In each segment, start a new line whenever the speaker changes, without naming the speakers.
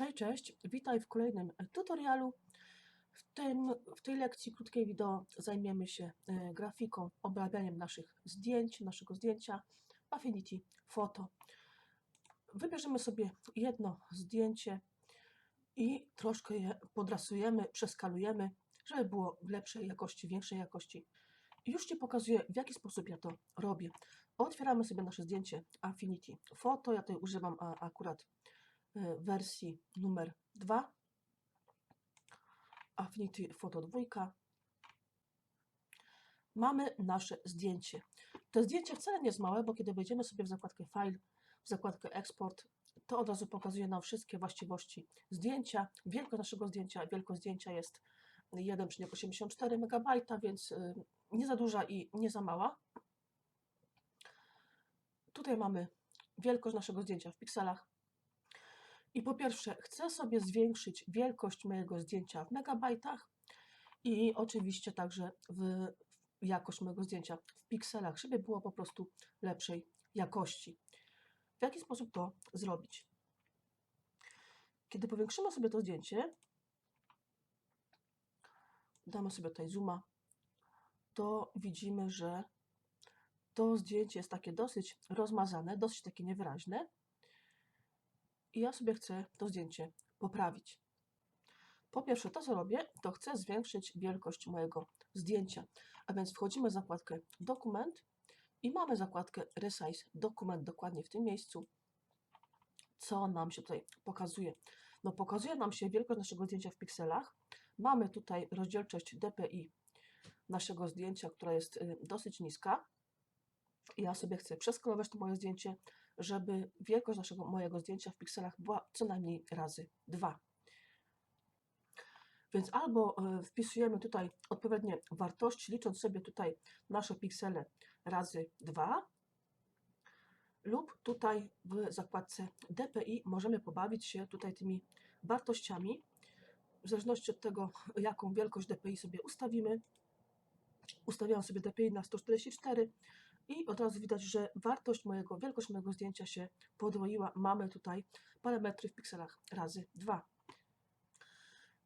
Hej, cześć, witaj w kolejnym tutorialu. W, tym, w tej lekcji krótkiej wideo zajmiemy się e, grafiką, obrabianiem naszych zdjęć, naszego zdjęcia Affinity Photo. Wybierzemy sobie jedno zdjęcie i troszkę je podrasujemy, przeskalujemy, żeby było lepszej jakości, większej jakości. Już Ci pokazuję, w jaki sposób ja to robię. Otwieramy sobie nasze zdjęcie Affinity Photo. Ja tutaj używam akurat e, wersji numer 2. Affinity Photo 2. Mamy nasze zdjęcie. To zdjęcie wcale nie jest małe, bo kiedy wejdziemy sobie w zakładkę File, w zakładkę Export, to od razu pokazuje nam wszystkie właściwości zdjęcia. Wielkość naszego zdjęcia, wielkość zdjęcia jest 1,84 MB, więc y, nie za duża i nie za mała. Tutaj mamy wielkość naszego zdjęcia w pikselach. I po pierwsze, chcę sobie zwiększyć wielkość mojego zdjęcia w megabajtach i oczywiście także w jakość mojego zdjęcia w pikselach, żeby było po prostu lepszej jakości. W jaki sposób to zrobić? Kiedy powiększymy sobie to zdjęcie, damy sobie tutaj zooma, to widzimy, że to zdjęcie jest takie dosyć rozmazane, dosyć takie niewyraźne. I ja sobie chcę to zdjęcie poprawić. Po pierwsze, to co robię, to chcę zwiększyć wielkość mojego zdjęcia. A więc wchodzimy w zakładkę Dokument i mamy zakładkę Resize Dokument dokładnie w tym miejscu. Co nam się tutaj pokazuje? No pokazuje nam się wielkość naszego zdjęcia w pikselach. Mamy tutaj rozdzielczość DPI naszego zdjęcia, która jest y, dosyć niska. Ja sobie chcę przeskalować to moje zdjęcie, żeby wielkość naszego mojego zdjęcia w pikselach była co najmniej razy 2. Więc albo e, wpisujemy tutaj odpowiednie wartości, licząc sobie tutaj nasze piksele razy 2, lub tutaj w zakładce DPI możemy pobawić się tutaj tymi wartościami, w zależności od tego, jaką wielkość DPI sobie ustawimy. Ustawiam sobie DPI na 144 i od razu widać, że wartość mojego, wielkość mojego zdjęcia się podwoiła. Mamy tutaj parametry w pikselach razy 2.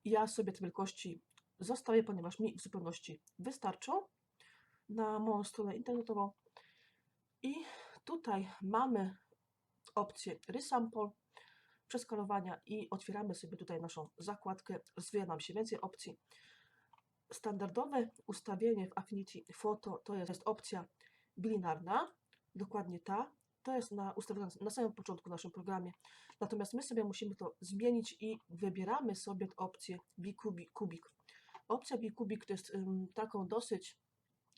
Ja sobie te wielkości zostawię, ponieważ mi w zupełności wystarczą na moją stronę internetową. I tutaj mamy opcję Resample, przeskalowania i otwieramy sobie tutaj naszą zakładkę. Zwija nam się więcej opcji. Standardowe ustawienie w Affinity Photo to jest opcja bilinarna, dokładnie ta. To jest na, ustawione na samym początku w naszym programie. Natomiast my sobie musimy to zmienić i wybieramy sobie opcję Bikubik. Opcja Bikubik to jest um, taką dosyć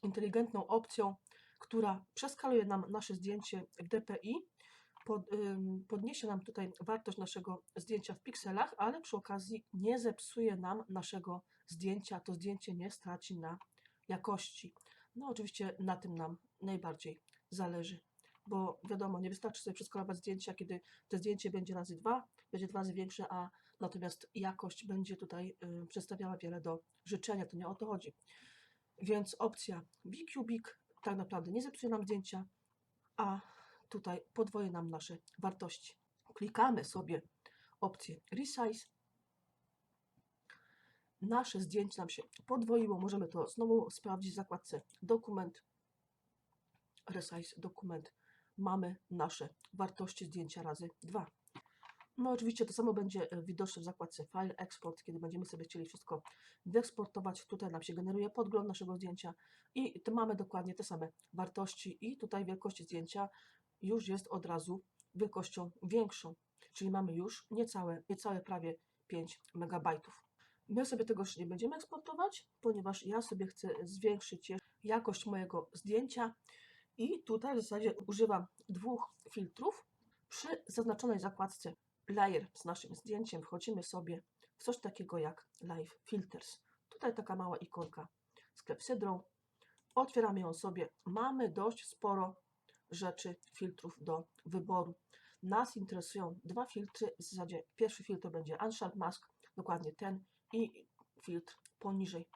inteligentną opcją, która przeskaluje nam nasze zdjęcie w DPI, pod, um, podniesie nam tutaj wartość naszego zdjęcia w pikselach, ale przy okazji nie zepsuje nam naszego zdjęcia, to zdjęcie nie straci na jakości. No oczywiście na tym nam najbardziej zależy, bo wiadomo, nie wystarczy sobie przeskalować zdjęcia, kiedy to zdjęcie będzie razy dwa, będzie dwa razy większe, a natomiast jakość będzie tutaj y, przedstawiała wiele do życzenia, to nie o to chodzi. Więc opcja Bcubic tak naprawdę nie zepsuje nam zdjęcia, a tutaj podwoje nam nasze wartości. Klikamy sobie opcję Resize. Nasze zdjęcie nam się podwoiło. Możemy to znowu sprawdzić w zakładce Dokument, Resize Dokument. Mamy nasze wartości zdjęcia razy 2. No oczywiście to samo będzie e, widoczne w zakładce File, Export, kiedy będziemy sobie chcieli wszystko wyeksportować. Tutaj nam się generuje podgląd naszego zdjęcia i mamy dokładnie te same wartości i tutaj wielkość zdjęcia już jest od razu wielkością większą, czyli mamy już niecałe, niecałe prawie 5 MB. My sobie tego już nie będziemy eksportować, ponieważ ja sobie chcę zwiększyć jakość mojego zdjęcia i tutaj w zasadzie używam dwóch filtrów. Przy zaznaczonej zakładce Layer z naszym zdjęciem wchodzimy sobie w coś takiego jak Live Filters. Tutaj taka mała ikonka z klepsydrą. Otwieramy ją sobie. Mamy dość sporo rzeczy, filtrów do wyboru. Nas interesują dwa filtry. W zasadzie pierwszy filtr będzie Unsharp Mask, dokładnie ten i filtr poniżej.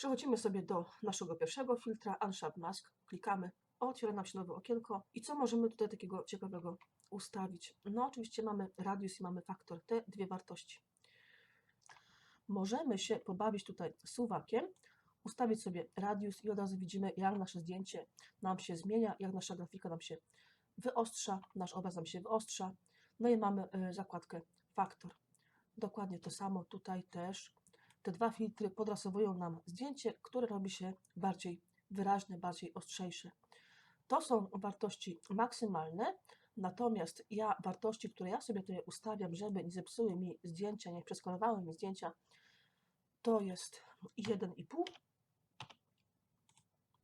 Przechodzimy sobie do naszego pierwszego filtra Unsharp Mask, klikamy, otwiera nam się nowe okienko i co możemy tutaj takiego ciekawego ustawić? No oczywiście mamy radius i mamy faktor, te dwie wartości. Możemy się pobawić tutaj suwakiem, ustawić sobie radius i od razu widzimy, jak nasze zdjęcie nam się zmienia, jak nasza grafika nam się wyostrza, nasz obraz nam się wyostrza. No i mamy y, zakładkę faktor. Dokładnie to samo tutaj też. Te dwa filtry podrasowują nam zdjęcie, które robi się bardziej wyraźne, bardziej ostrzejsze. To są wartości maksymalne, natomiast ja wartości, które ja sobie tutaj ustawiam, żeby nie zepsuły mi zdjęcia, nie przeskalowały mi zdjęcia, to jest 1,5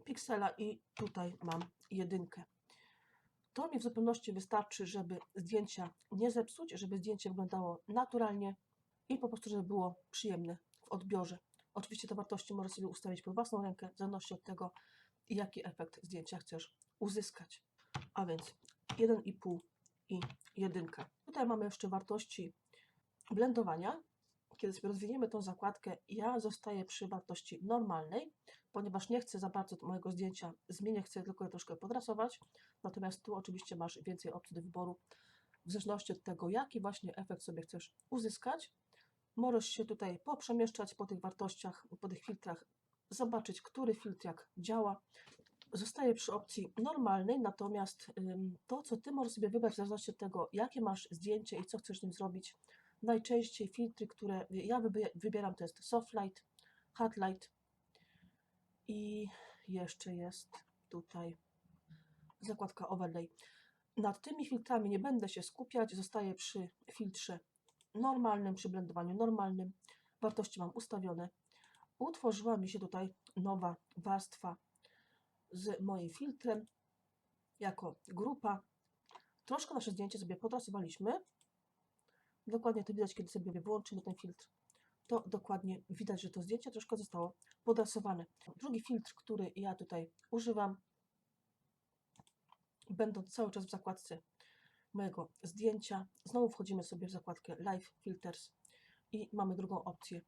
piksela i tutaj mam jedynkę. To mi w zupełności wystarczy, żeby zdjęcia nie zepsuć, żeby zdjęcie wyglądało naturalnie i po prostu, żeby było przyjemne w odbiorze. Oczywiście te wartości możesz sobie ustawić pod własną rękę, w zależności od tego, jaki efekt zdjęcia chcesz uzyskać. A więc 1,5 i 1. Tutaj mamy jeszcze wartości blendowania. Kiedy sobie rozwiniemy tą zakładkę, ja zostaję przy wartości normalnej, ponieważ nie chcę za bardzo mojego zdjęcia zmieniać, chcę tylko je troszkę podrasować. Natomiast tu oczywiście masz więcej opcji do wyboru, w zależności od tego, jaki właśnie efekt sobie chcesz uzyskać. Możesz się tutaj poprzemieszczać po tych wartościach, po tych filtrach, zobaczyć, który filtr jak działa. Zostaje przy opcji normalnej, natomiast to, co Ty możesz sobie wybrać w zależności od tego, jakie masz zdjęcie i co chcesz z nim zrobić, najczęściej filtry, które ja wybi- wybieram, to jest Soft Light, Hard Light i jeszcze jest tutaj zakładka Overlay. Nad tymi filtrami nie będę się skupiać, zostaję przy filtrze normalnym, przy blendowaniu normalnym. Wartości mam ustawione. Utworzyła mi się tutaj nowa warstwa z moim filtrem jako grupa. Troszkę nasze zdjęcie sobie podrasowaliśmy. Dokładnie to widać, kiedy sobie wyłączymy ten filtr. To dokładnie widać, że to zdjęcie troszkę zostało podrasowane. Drugi filtr, który ja tutaj używam, będąc cały czas w zakładce mojego zdjęcia, znowu wchodzimy sobie w zakładkę Live Filters i mamy drugą opcję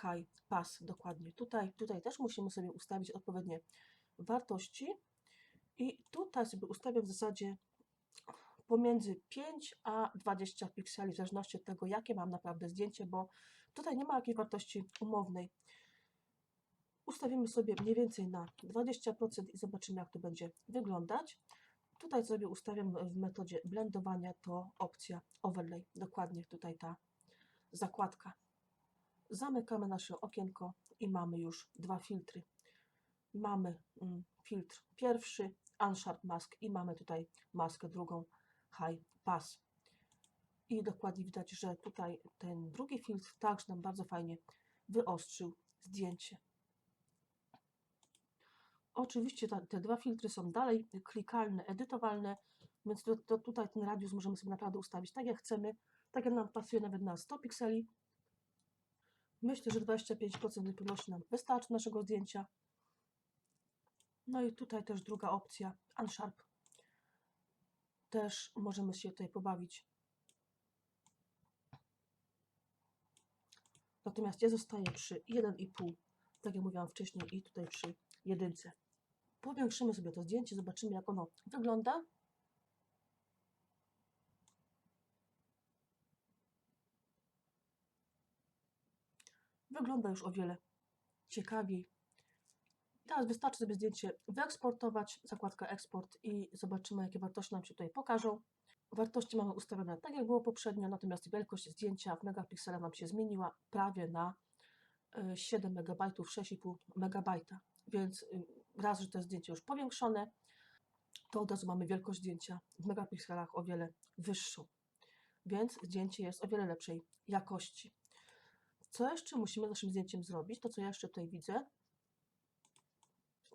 High Pass, dokładnie tutaj. Tutaj też musimy sobie ustawić odpowiednie wartości i tutaj sobie ustawiam w zasadzie pomiędzy 5 a 20 pikseli, w zależności od tego, jakie mam naprawdę zdjęcie, bo tutaj nie ma jakiejś wartości umownej. Ustawimy sobie mniej więcej na 20% i zobaczymy, jak to będzie wyglądać. Tutaj sobie ustawiam w metodzie blendowania, to opcja Overlay, dokładnie tutaj ta zakładka. Zamykamy nasze okienko i mamy już dwa filtry. Mamy mm, filtr pierwszy, Unsharp Mask i mamy tutaj maskę drugą, High Pass. I dokładnie widać, że tutaj ten drugi filtr także nam bardzo fajnie wyostrzył zdjęcie. Oczywiście ta, te dwa filtry są dalej klikalne, edytowalne, więc to, to tutaj ten radius możemy sobie naprawdę ustawić tak jak chcemy, tak jak nam pasuje nawet na 100 pikseli. Myślę, że 25% wypełności nam wystarczy naszego zdjęcia. No i tutaj też druga opcja, Unsharp. Też możemy się tutaj pobawić. Natomiast ja zostaję przy 1,5, tak jak mówiłam wcześniej, i tutaj przy jedynce. Powiększymy sobie to zdjęcie, zobaczymy jak ono wygląda. Wygląda już o wiele ciekawiej. Teraz wystarczy sobie zdjęcie wyeksportować, zakładka eksport i zobaczymy jakie wartości nam się tutaj pokażą. Wartości mamy ustawione tak jak było poprzednio, natomiast wielkość zdjęcia w megapikselach nam się zmieniła prawie na 7 MB, 6,5 MB. Więc raz, że to zdjęcie już powiększone, to od razu mamy wielkość zdjęcia w megapikselach o wiele wyższą. Więc zdjęcie jest o wiele lepszej jakości. Co jeszcze musimy z naszym zdjęciem zrobić? To, co ja jeszcze tutaj widzę,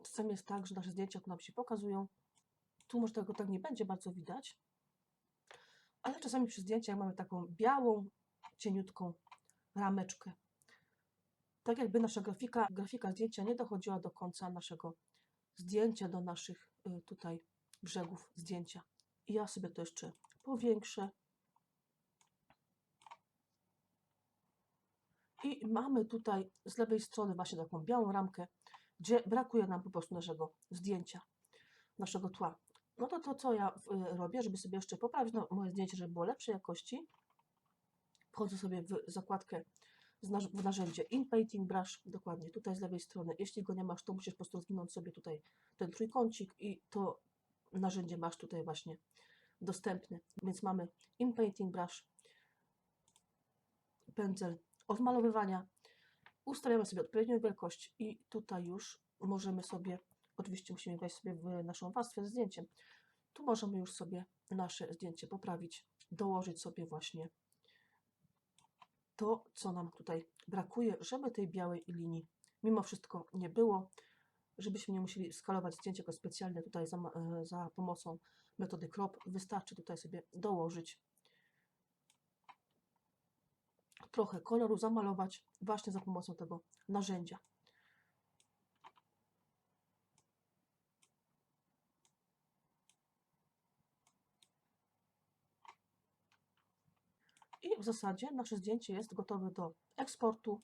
czasami jest tak, że nasze zdjęcia tu nam się pokazują. Tu może tego tak nie będzie bardzo widać, ale czasami przy zdjęciach mamy taką białą, cieniutką rameczkę. Tak jakby nasza grafika, grafika zdjęcia nie dochodziła do końca naszego zdjęcia, do naszych y, tutaj brzegów zdjęcia. I ja sobie to jeszcze powiększę. I mamy tutaj z lewej strony właśnie taką białą ramkę, gdzie brakuje nam po prostu naszego zdjęcia, naszego tła. No to to, co ja y, robię, żeby sobie jeszcze poprawić no, moje zdjęcie, żeby było lepszej jakości, wchodzę sobie w zakładkę w narzędzie In Painting Brush, dokładnie tutaj z lewej strony. Jeśli go nie masz, to musisz po prostu rozwinąć sobie tutaj ten trójkącik i to narzędzie masz tutaj właśnie dostępne. Więc mamy In Painting Brush, pędzel odmalowywania. Ustawiamy sobie odpowiednią wielkość i tutaj już możemy sobie, oczywiście musimy wejść sobie w naszą warstwę z zdjęciem. Tu możemy już sobie nasze zdjęcie poprawić, dołożyć sobie właśnie to, co nam tutaj brakuje, żeby tej białej linii mimo wszystko nie było, żebyśmy nie musieli skalować zdjęcia go specjalnie tutaj za, e, za pomocą metody crop. Wystarczy tutaj sobie dołożyć trochę koloru, zamalować właśnie za pomocą tego narzędzia. I w zasadzie nasze zdjęcie jest gotowe do eksportu.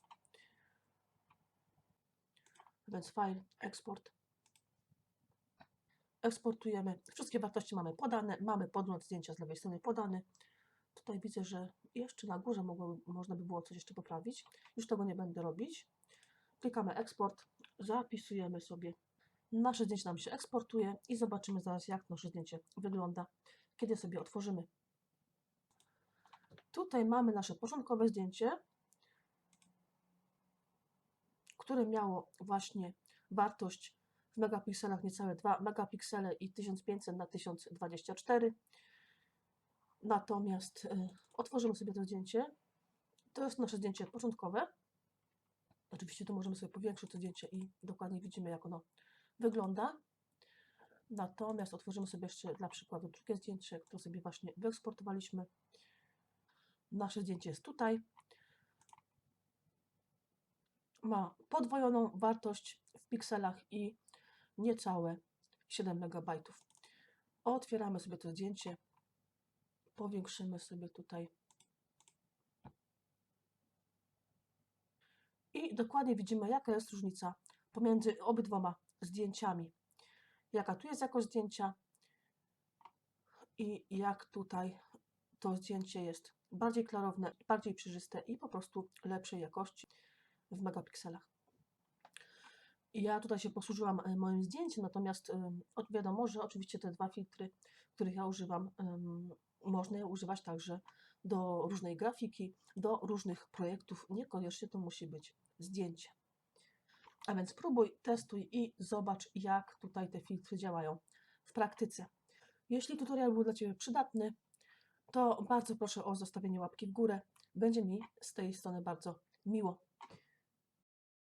Więc file, eksport. Eksportujemy. Wszystkie wartości mamy podane. Mamy podgląd zdjęcia z lewej strony podany. Tutaj widzę, że jeszcze na górze mogło, można by było coś jeszcze poprawić. Już tego nie będę robić. Klikamy eksport. Zapisujemy sobie. Nasze zdjęcie nam się eksportuje i zobaczymy zaraz, jak nasze zdjęcie wygląda, kiedy sobie otworzymy. Tutaj mamy nasze początkowe zdjęcie, które miało właśnie wartość w megapikselach niecałe 2 megapiksele i 1500 na 1024. Natomiast y, otworzymy sobie to zdjęcie. To jest nasze zdjęcie początkowe. Oczywiście tu możemy sobie powiększyć to zdjęcie i dokładnie widzimy, jak ono wygląda. Natomiast otworzymy sobie jeszcze dla przykładu drugie zdjęcie, które sobie właśnie wyeksportowaliśmy. Nasze zdjęcie jest tutaj. Ma podwojoną wartość w pikselach i niecałe 7 MB. Otwieramy sobie to zdjęcie. Powiększymy sobie tutaj. I dokładnie widzimy, jaka jest różnica pomiędzy obydwoma zdjęciami. Jaka tu jest jakość zdjęcia i jak tutaj to zdjęcie jest bardziej klarowne, bardziej przejrzyste i po prostu lepszej jakości w megapikselach. Ja tutaj się posłużyłam e, moim zdjęciem, natomiast od- wiadomo, że oczywiście te dwa filtry, których ja używam, em, można je używać także do różnej grafiki, do różnych projektów. Niekoniecznie to musi być zdjęcie. A więc próbuj, testuj i zobacz, jak tutaj te filtry działają w praktyce. Jeśli tutorial był dla Ciebie przydatny, to bardzo proszę o zostawienie łapki w górę. Będzie mi z tej strony bardzo miło.